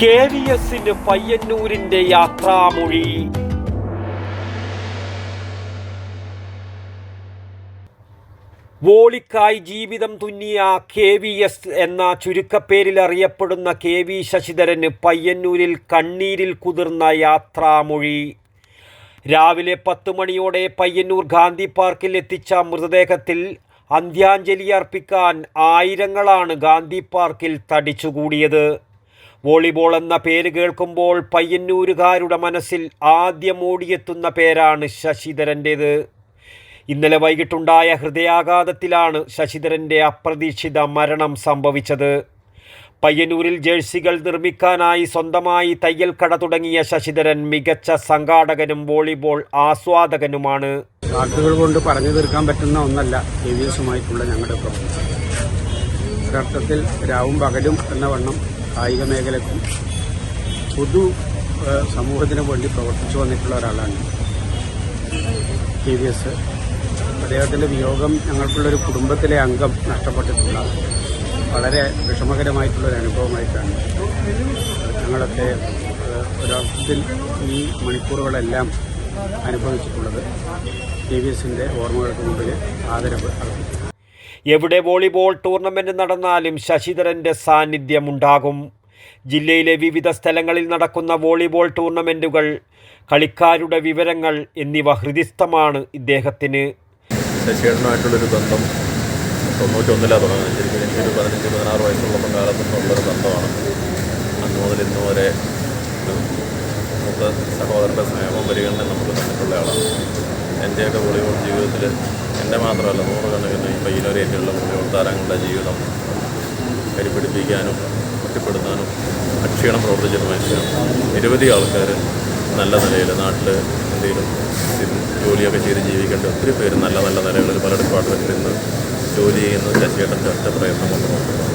K V എസിന് പയ്യന്നൂരിന്റെ യാത്രാമൊഴി. വോളിക്കായി ജീവിതം തുന്നിയ K V S എന്ന ചുരുക്കപ്പേരിൽ അറിയപ്പെടുന്ന കെ വി ശശിധരന് പയ്യന്നൂരിൽ കണ്ണീരിൽ കുതിർന്ന യാത്രാമൊഴി. രാവിലെ പത്ത് മണിയോടെ പയ്യന്നൂർ ഗാന്ധി പാർക്കിൽ എത്തിച്ച മൃതദേഹത്തിൽ അന്ത്യാഞ്ജലി അർപ്പിക്കാൻ ആയിരങ്ങളാണ് ഗാന്ധി പാർക്കിൽ തടിച്ചുകൂടിയത്. വോളിബോൾ എന്ന പേര് കേൾക്കുമ്പോൾ പയ്യന്നൂരുകാരുടെ മനസ്സിൽ ആദ്യം ഓടിയെത്തുന്ന പേരാണ് ശശിധരന്റേത്. ഇന്നലെ വൈകിട്ടുണ്ടായ ഹൃദയാഘാതത്തിലാണ് ശശിധരന്റെ അപ്രതീക്ഷിത മരണം സംഭവിച്ചത്. പയ്യന്നൂരിൽ ജേഴ്സികൾ നിർമ്മിക്കാനായി സ്വന്തമായി തയ്യൽ കട തുടങ്ങിയ ശശിധരൻ മികച്ച സംഘാടകനും വോളിബോൾ ആസ്വാദകനുമാണ്. വാക്കുകൾ കൊണ്ട് പറഞ്ഞു തീർക്കാൻ പറ്റുന്ന ഒന്നല്ല ഏവിയസുമായിട്ടുള്ള ഞങ്ങളുടെ പ്രവർത്തനം. ഒരർത്ഥത്തിൽ രാവും പകലും എന്ന വണ്ണം കായിക മേഖലക്കും പൊതു സമൂഹത്തിനു വേണ്ടി പ്രവർത്തിച്ചു വന്നിട്ടുള്ള ഒരാളാണ് കെ വി എസ്. അദ്ദേഹത്തിന്റെ വിയോഗം ഞങ്ങൾക്കുള്ളൊരു കുടുംബത്തിലെ അംഗം നഷ്ടപ്പെട്ടിട്ടുള്ള വളരെ വിഷമകരമായിട്ടുള്ളൊരു അനുഭവമായിട്ടാണ് ഞങ്ങളൊക്കെ ഒരർത്ഥത്തിൽ ഈ മണിക്കൂറുകളെല്ലാം അനുഭവിച്ചിട്ടുള്ളത് കെ വി എസിന്റെ ഓർമ്മകൾക്ക് മുമ്പിൽ ആദരവ് അർപ്പിക്കുന്നു. എവിടെ വോളിബോൾ ടൂർണമെന്റ് നടന്നാലും ശശിധരന്റെ സാന്നിധ്യമുണ്ടാകും. ജില്ലയിലെ വിവിധ സ്ഥലങ്ങളിൽ നടക്കുന്ന വോളിബോൾ ടൂർണമെന്റുകൾ കളിക്കാരുടെ വിവരങ്ങൾ എന്നിവ ഹൃദിസ്ഥമാണ് ഇദ്ദേഹത്തിന്. ശശിധരനായിട്ടുള്ളൊരു ബന്ധം തൊണ്ണൂറ്റൊന്നിലാണ് തുടങ്ങുന്നത്. ശരിക്കും എനിക്കൊരു പതിനഞ്ച് പതിനാറ് വയസ്സുള്ള കാലത്തുള്ളൊരു ബന്ധമാണ്. അന്ന് മുതൽ ഇന്ന് വരെ മൂത്ത സഹോദരന്റെ സ്നേഹവും പരിഗണന നമുക്ക് തന്നിട്ടുള്ള ആളാണ്. എന്റെയൊക്കെ വോളിബോൾ ജീവിതത്തിൽ എന്റെ മാത്രമല്ല നൂറുകണക്കിന് ഈ പയ്യനൊരേറ്റുള്ള മുന്നോട്ട് താരങ്ങളുടെ ജീവിതം കരിപ്പിടിപ്പിക്കാനും ഒറ്റപ്പെടുത്താനും അക്ഷീണം പ്രവർത്തിച്ചൊരു മനുഷ്യനാണ് നിരവധി ആൾക്കാർ നല്ല നിലയിൽ നാട്ടിൽ എന്തെങ്കിലും ജോലിയൊക്കെ ചെയ്ത് ജീവിക്കേണ്ട ഒത്തിരി പേര് നല്ല നല്ല നിലകളിൽ പല ഡിപ്പാർട്ട്മെന്റിൽ നിന്ന് ജോലി ചെയ്യുന്നത് ശശിയേട്ടന്റെ ഒറ്റ പ്രയത്നം കൊണ്ട് നോക്കുന്നത്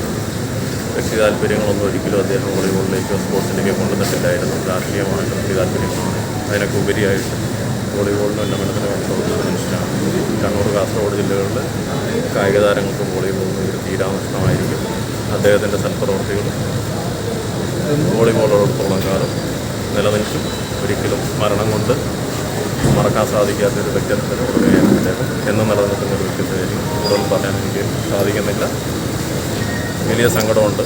വ്യക്തി താല്പര്യങ്ങളൊന്നും ഒരിക്കലും അദ്ദേഹം വോളിബോളിലേക്കോ സ്പോർട്സിലേക്കോ കൊണ്ടുവന്നിട്ടില്ലായിരുന്നു. രാഷ്ട്രീയമായിട്ടും വ്യക്തി താല്പര്യങ്ങളാണ്. അതിനൊക്കെ ഉപരിയായിട്ട് വോളിബോളിന് ഉന്നമനത്തിന് വേണ്ടി പ്രവർത്തിച്ച മനുഷ്യനാണ് കണ്ണൂർ കാസർഗോഡ് ജില്ലകളിൽ കായിക താരങ്ങൾക്കും വോളിബോളിന് ഒരു തീരാനഷ്ടമായിരിക്കും അദ്ദേഹത്തിന്റെ സൽപ്രവർത്തികൾ വോളിബോളോടത്തോളം കാലം നിലനിൽക്കും. ഒരിക്കലും മരണം കൊണ്ട് മറക്കാൻ സാധിക്കാത്ത ഒരു വ്യക്തിത്വത്തിന് ഉടനെയാണ് അദ്ദേഹം എന്നും നിലനിൽക്കുന്ന ഒരു വ്യക്തിത്വമായിരിക്കും. കൂടുതൽ പറയാൻ എനിക്ക് സാധിക്കുന്നില്ല. വലിയ സങ്കടമുണ്ട്.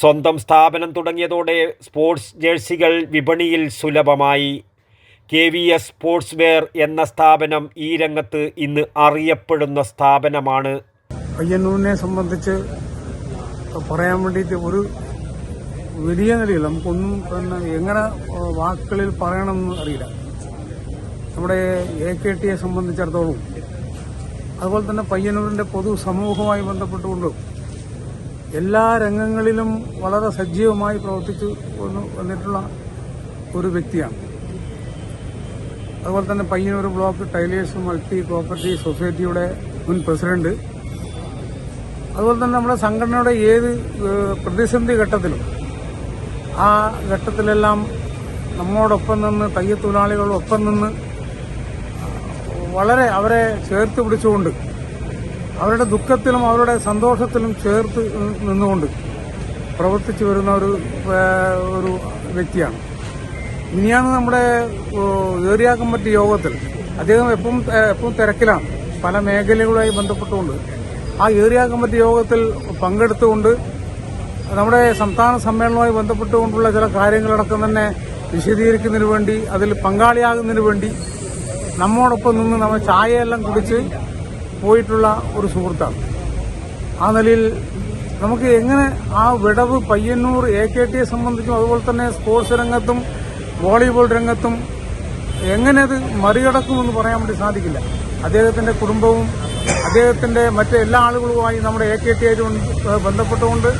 സ്വന്തം സ്ഥാപനം തുടങ്ങിയതോടെ സ്പോർട്സ് ജേഴ്സികൾ വിപണിയിൽ സുലഭമായി K V S sports wear എന്ന സ്ഥാപനം ഈ രംഗത്ത് ഇന്ന് അറിയപ്പെടുന്ന സ്ഥാപനമാണ്. പയ്യന്നൂരിനെ സംബന്ധിച്ച് പറയാൻ വേണ്ടിയിട്ട് ഒരു വലിയ നിലയിൽ നമുക്കൊന്നും തന്നെ എങ്ങനെ വാക്കുകളിൽ പറയണമെന്ന് അറിയില്ല. നമ്മുടെ എ കെ ടിയെ സംബന്ധിച്ചിടത്തോളം അതുപോലെ തന്നെ പയ്യന്നൂരിന്റെ പൊതു സമൂഹവുമായി ബന്ധപ്പെട്ടുകൊണ്ടും എല്ലാ രംഗങ്ങളിലും വളരെ സജീവമായി പ്രവർത്തിച്ചു വന്നിട്ടുള്ള ഒരു വ്യക്തിയാണ്. അതുപോലെ തന്നെ Payyanur block tailors multi property സൊസൈറ്റിയുടെ മുൻ പ്രസിഡന്റ്. അതുപോലെ തന്നെ നമ്മുടെ സംഘടനയുടെ ഏത് പ്രതിസന്ധി ഘട്ടത്തിലും ആ ഘട്ടത്തിലെല്ലാം നമ്മോടൊപ്പം നിന്ന് തയ്യത്തൊഴിലാളികളൊപ്പം നിന്ന് വളരെ അവരെ ചേർത്ത് പിടിച്ചുകൊണ്ട് അവരുടെ ദുഃഖത്തിലും അവരുടെ സന്തോഷത്തിലും ചേർത്ത് നിന്നുകൊണ്ട് പ്രവർത്തിച്ചു വരുന്ന ഒരു ഒരു വ്യക്തിയാണ്. ഇനിയാണ് നമ്മുടെ ഏരിയ കമ്മിറ്റി യോഗത്തിൽ. അദ്ദേഹം എപ്പം എപ്പം തിരക്കിലാണ്. പല മേഖലകളുമായി ബന്ധപ്പെട്ടുകൊണ്ട്. ആ ഏരിയ കമ്മിറ്റി യോഗത്തിൽ പങ്കെടുത്തുകൊണ്ട് നമ്മുടെ സംസ്ഥാന സമ്മേളനവുമായി ബന്ധപ്പെട്ടുകൊണ്ടുള്ള ചില കാര്യങ്ങളടക്കം തന്നെ വിശദീകരിക്കുന്നതിന് വേണ്ടി അതിൽ പങ്കാളിയാകുന്നതിന് വേണ്ടി നമ്മോടൊപ്പം നിന്ന് നമ്മൾ ചായയെല്ലാം കുടിച്ച് പോയിട്ടുള്ള ഒരു സുഹൃത്താണ്. ആ നിലയിൽ നമുക്ക് എങ്ങനെ ആ വിടവ് പയ്യന്നൂർ എ കെ ടിയെ സംബന്ധിച്ചും അതുപോലെ തന്നെ സ്പോർട്സ് രംഗത്തും വോളിബോൾ രംഗത്തും എങ്ങനെ അത് മറികടക്കുമെന്ന് പറയാൻ വേണ്ടി സാധിക്കില്ല. അദ്ദേഹത്തിന്റെ കുടുംബവും അദ്ദേഹത്തിന്റെ മറ്റെല്ലാ ആളുകളുമായി നമ്മുടെ എ കെ ടി ആയിട്ട് ബന്ധപ്പെട്ടുകൊണ്ട്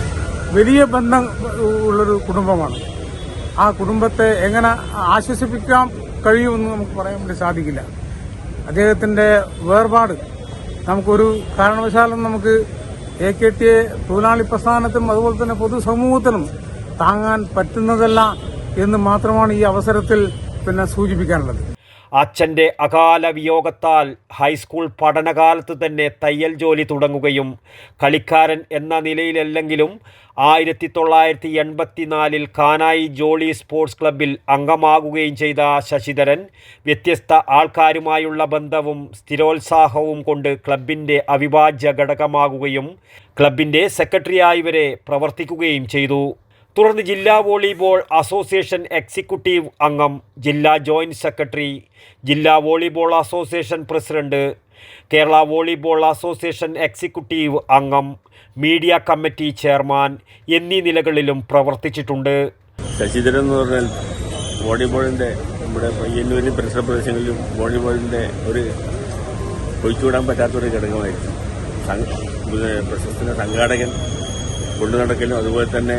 വലിയ ബന്ധം ഉള്ളൊരു കുടുംബമാണ്. ആ കുടുംബത്തെ എങ്ങനെ ആശ്വസിപ്പിക്കാൻ കഴിയുമെന്ന് നമുക്ക് പറയാൻ വേണ്ടി സാധിക്കില്ല. അദ്ദേഹത്തിന്റെ വേർപാട് നമുക്കൊരു കാരണവശാലും നമുക്ക് എ കെ ടി എ തൊഴിലാളി പ്രസ്ഥാനത്തിനും അതുപോലെ തന്നെ പൊതുസമൂഹത്തിനും താങ്ങാൻ പറ്റുന്നതല്ല എന്ന് മാത്രമാണ് ഈ അവസരത്തിൽ പിന്നെ സൂചിപ്പിക്കാനുള്ളത്. അച്ഛന്റെ അകാല വിയോഗത്താൽ ഹൈസ്കൂൾ പഠനകാലത്ത് തന്നെ തയ്യൽ ജോലി തുടങ്ങുകയും കളിക്കാരൻ എന്ന നിലയിലല്ലെങ്കിലും ആയിരത്തി തൊള്ളായിരത്തി എൺപത്തിനാലിൽ കാനായി ജോളി സ്പോർട്സ് ക്ലബിൽ അംഗമാകുകയും ചെയ്ത ശശിധരൻ വ്യത്യസ്ത ആൾക്കാരുമായുള്ള ബന്ധവും സ്ഥിരോത്സാഹവും കൊണ്ട് ക്ലബിന്റെ അവിഭാജ്യ ഘടകമാകുകയും ക്ലബിന്റെ സെക്രട്ടറിയായി വരെ പ്രവർത്തിക്കുകയും ചെയ്തു. തുടർന്ന് ജില്ലാ വോളിബോൾ അസോസിയേഷൻ എക്സിക്യൂട്ടീവ് അംഗം ജില്ലാ ജോയിന്റ് സെക്രട്ടറി ജില്ലാ volleyball association president Kerala volleyball association executive അംഗം മീഡിയ കമ്മിറ്റി ചെയർമാൻ എന്നീ നിലകളിലും പ്രവർത്തിച്ചിട്ടുണ്ട്. ശശിധരൻ എന്ന് പറഞ്ഞാൽ വോളിബോളിന്റെ നമ്മുടെ പയ്യന്നൂരിലും പരിസര പ്രദേശങ്ങളിലും വോളിബോളിന്റെ ഒരു ഒഴിച്ചുവിടാൻ പറ്റാത്തൊരു ഘടകമായിരുന്നു പ്രശസ്തന സംഘാടകൻ കൊണ്ടു നടക്കലും അതുപോലെ തന്നെ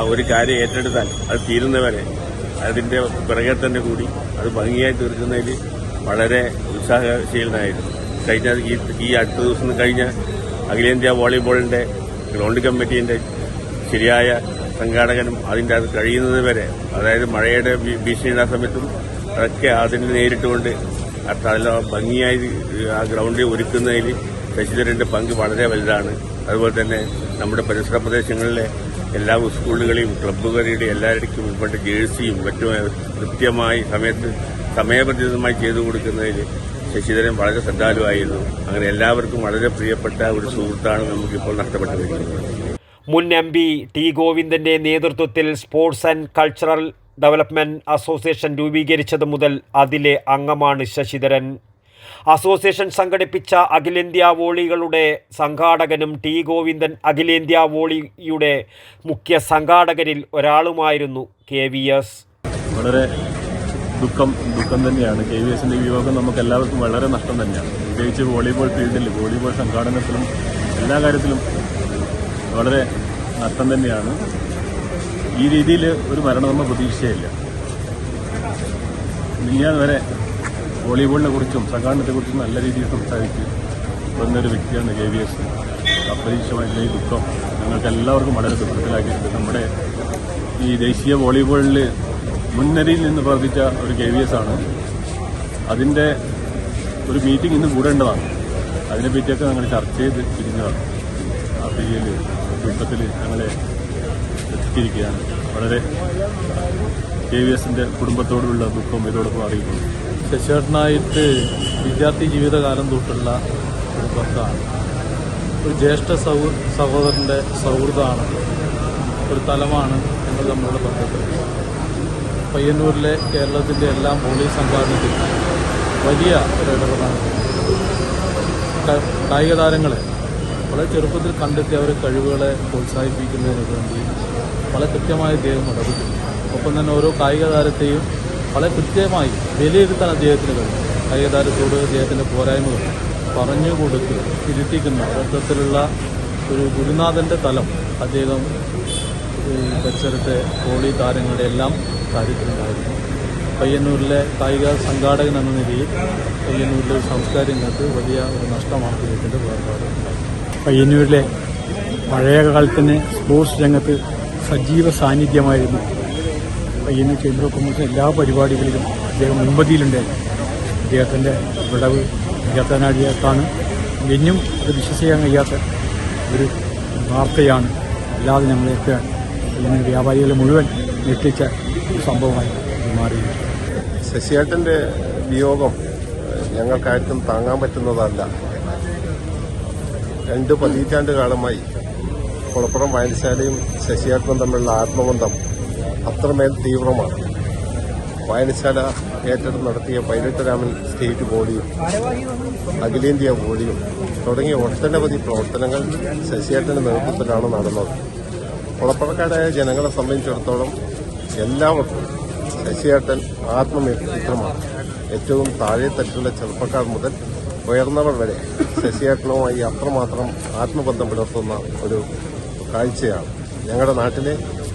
ഒരു കാര്യം ഏറ്റെടുത്താൽ അത് തീരുന്നവരെ അതിന്റെ പിറകെ തന്നെ കൂടി അത് ഭംഗിയായി തീർക്കുന്നതിൽ വളരെ ഉത്സാഹശീലനായിരുന്നു. കഴിഞ്ഞ ഈ അടുത്ത ദിവസം കഴിഞ്ഞ അഖിലേന്ത്യാ വോളിബോളിന്റെ ഗ്രൗണ്ട് കമ്മിറ്റീന്റെ ശരിയായ സംഘാടകനും അതിന്റെ അത് കഴിയുന്നത് വരെ അതായത് മഴയുടെ ഭീഷണിയുടെ ആ സമയത്തും അതൊക്കെ അതിന് നേരിട്ടുകൊണ്ട് നല്ല ഭംഗിയായി ആ ഗ്രൗണ്ടിൽ ഒരുക്കുന്നതിൽ ശശിധരന്റെ പങ്ക് വളരെ വലുതാണ്. അതുപോലെ തന്നെ നമ്മുടെ പരിസര പ്രദേശങ്ങളിലെ എല്ലാ സ്കൂളുകളെയും ക്ലബ്ബുകാരുടെ എല്ലാവരുടെയും ഉൾപ്പെട്ട ജേഴ്സിയും മറ്റും കൃത്യമായി സമയത്ത് സമയബന്ധിതമായി ചെയ്തു കൊടുക്കുന്നതിൽ ശശിധരൻ വളരെ ശ്രദ്ധാലുവായിരുന്നു. അങ്ങനെ എല്ലാവർക്കും വളരെ പ്രിയപ്പെട്ട ഒരു സുഹൃത്താണ് നമുക്കിപ്പോൾ നഷ്ടപ്പെട്ടിരിക്കുന്നത് മുൻ എം പി ടി ഗോവിന്ദന്റെ നേതൃത്വത്തിൽ sports and cultural development association രൂപീകരിച്ചത് മുതൽ അതിലെ അംഗമാണ് ശശിധരൻ. അസോസിയേഷൻ സംഘടിപ്പിച്ച അഖിലേന്ത്യാ വോളികളുടെ സംഘാടകനും ടി ഗോവിന്ദൻ അഖിലേന്ത്യാ വോളിയുടെ മുഖ്യ സംഘാടകരിൽ ഒരാളുമായിരുന്നു കെ വി എസ്. വളരെ ദുഃഖം ദുഃഖം തന്നെയാണ്. കെ വി എസിന്റെ വിയോഗം നമുക്ക് എല്ലാവർക്കും വളരെ നഷ്ടം തന്നെയാണ്. പ്രത്യേകിച്ച് വോളിബോൾ ഫീൽഡിൽ വോളിബോൾ സംഘാടനത്തിലും എല്ലാ കാര്യത്തിലും വളരെ നഷ്ടം തന്നെയാണ്. ഈ രീതിയിൽ ഒരു മരണം നമ്മൾ പ്രതീക്ഷയില്ല മിനിയാൻ വരെ വോളിബോളിനെ കുറിച്ചും സംഘാടനത്തെക്കുറിച്ചും നല്ല രീതിയിൽ സംസാരിച്ച് വന്നൊരു വ്യക്തിയാണ് കെ വി എസ്. അപ്രതീക്ഷിതമായിട്ടുള്ള ഈ ദുഃഖം ഞങ്ങൾക്ക് എല്ലാവർക്കും വളരെ ദുഃഖത്തിലാക്കിയിട്ടുണ്ട്. നമ്മുടെ ഈ ദേശീയ വോളിബോളിൽ മുൻനിരയിൽ നിന്ന് പ്രവർത്തിച്ച ഒരു കെ വി എസ് ആണ്. അതിന്റെ ഒരു മീറ്റിംഗ് ഇന്ന് കൂടേണ്ടതാണ്. അതിനെപ്പറ്റിയൊക്കെ ഞങ്ങൾ ചർച്ച ചെയ്ത് പിരിഞ്ഞതാണ് ആ പിരിയൽ ദുഃഖത്തിൽ ഞങ്ങളെ എത്തിയിരിക്കുകയാണ് വളരെ കെ വി എസിന്റെ കുടുംബത്തോടുള്ള ദുഃഖം ഇതോടൊപ്പം അറിയിക്കുന്നു. ശശിയേട്ടനായിട്ട് വിദ്യാർത്ഥി ജീവിതകാലം തൊട്ടുള്ള ഒരു ബന്ധമാണ് ഒരു ജ്യേഷ്ഠ സൗ സഹോദരന്റെ സൗഹൃദമാണ് ഒരു തലമാണ് എന്ന് തമ്മിലുള്ള ബന്ധത്തിൽ പയ്യന്നൂരിലെ കേരളത്തിന്റെ എല്ലാം പോലീസ് സംഘാടനത്തിൽ വലിയ ഒരു ഇടപെടാണ് കായിക താരങ്ങളെ വളരെ ചെറുപ്പത്തിൽ കണ്ടെത്തി അവരുടെ കഴിവുകളെ പ്രോത്സാഹിപ്പിക്കുന്നതിന് വേണ്ടി വളരെ കൃത്യമായ ദേഹം ഇടപെട്ടു ഒപ്പം തന്നെ ഓരോ കായിക താരത്തെയും വളരെ കൃത്യമായി വിലയിരുത്താൻ അദ്ദേഹത്തിന് കഴിയും ചൂട് അദ്ദേഹത്തിന്റെ പോരായ്മകൾ പറഞ്ഞു കൊടുത്ത് തിരുത്തിക്കുന്ന അർത്ഥത്തിലുള്ള ഒരു ഗുരുനാഥന്റെ തലം അദ്ദേഹം പരിസരത്തെ ഹോളി താരങ്ങളുടെ എല്ലാം കാര്യത്തിലുണ്ടായിരുന്നു. പയ്യന്നൂരിലെ കായിക സംഘാടകൻ എന്ന നിലയിൽ പയ്യന്നൂരിലെ രംഗത്ത് വലിയ ഒരു നഷ്ടമാണ് അദ്ദേഹത്തിന്റെ വേർപാട്. പയ്യന്നൂരിലെ പഴയ കാലത്തിന് സ്പോർട്സ് രംഗത്ത് സജീവ സാന്നിധ്യമായിരുന്നു. പയ്യന്നൂർ ചേംബർ ഓഫ് കൊമേഴ്സ് എല്ലാ പരിപാടികളിലും അദ്ദേഹം മുൻപതിയിലുണ്ടായിരുന്നു അദ്ദേഹത്തിന്റെ വിടവ് ഇരുപത്തനാഴിയത്താണ് എന്നും അത് വിശ്വസിക്കാൻ കഴിയാത്ത ഒരു വാർത്തയാണ് അല്ലാതെ ഞങ്ങളെയൊക്കെ ഇങ്ങനെ വ്യാപാരികളെ മുഴുവൻ ഞെട്ടിച്ച സംഭവമായി മാറി ശശിയേട്ടന്റെ വിയോഗം ഞങ്ങൾക്കാർക്കും താങ്ങാൻ പറ്റുന്നതല്ല. രണ്ട് പതിറ്റാണ്ട് കാലമായി കുളപ്പുറം വായനശാലയും ശശിയേട്ടനും തമ്മിലുള്ള ആത്മബന്ധം അത്രമേൽ തീവ്രമാണ്. വായനശാല ഏറ്റെടുത്ത് നടത്തിയ പൈലറ്റ് രാമൻ സ്റ്റേറ്റ് ബോഡിയും അഖിലേന്ത്യാ ബോഡിയും തുടങ്ങിയ ഒട്ടനവധി പ്രവർത്തനങ്ങൾ ശശിയേട്ടന്റെ നേതൃത്വത്തിലാണ് നടന്നത്. കുളപ്പുറക്കാരായ ജനങ്ങളെ സംബന്ധിച്ചിടത്തോളം എല്ലാവർക്കും ശശിയേട്ടൻ ആത്മമിത്രമാണ് ഏറ്റവും താഴെ തട്ടിലുള്ള ചെറുപ്പക്കാർ മുതൽ ഉയർന്നവർ വരെ ശശിയേട്ടനുമായി അത്രമാത്രം ആത്മബന്ധം പുലർത്തുന്ന ഒരു കാഴ്ചയാണ് ഞങ്ങളുടെ നാട്ടിലെ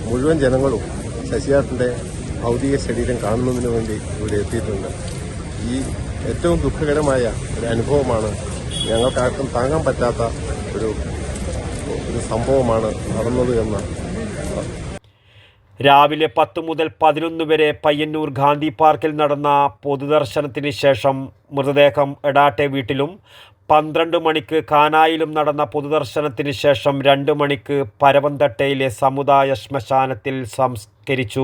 മുഴുവൻ ജനങ്ങളും ശശിയേട്ടന്റെ ഭൗതിക ശരീരം കാണുന്നതിന് വേണ്ടി ഇവിടെ എത്തിയിട്ടുണ്ട്. ഈ ഏറ്റവും ദുഃഖകരമായ ഒരു അനുഭവമാണ് ഞങ്ങൾക്കാർക്കും താങ്ങാൻ പറ്റാത്ത ഒരു ഒരു സംഭവമാണ് നടന്നത് എന്ന്. രാവിലെ പത്ത് മുതൽ പതിനൊന്ന് വരെ പയ്യന്നൂർ ഗാന്ധി പാർക്കിൽ നടന്ന പൊതുദർശനത്തിന് ശേഷം മൃതദേഹം എടാട്ടെ വീട്ടിലും പന്ത്രണ്ട് മണിക്ക് കാനായിലും നടന്ന പൊതുദർശനത്തിന് ശേഷം രണ്ട് മണിക്ക് പരവന്തട്ടയിലെ സമുദായ ശ്മശാനത്തിൽ സംസ്കരിച്ചു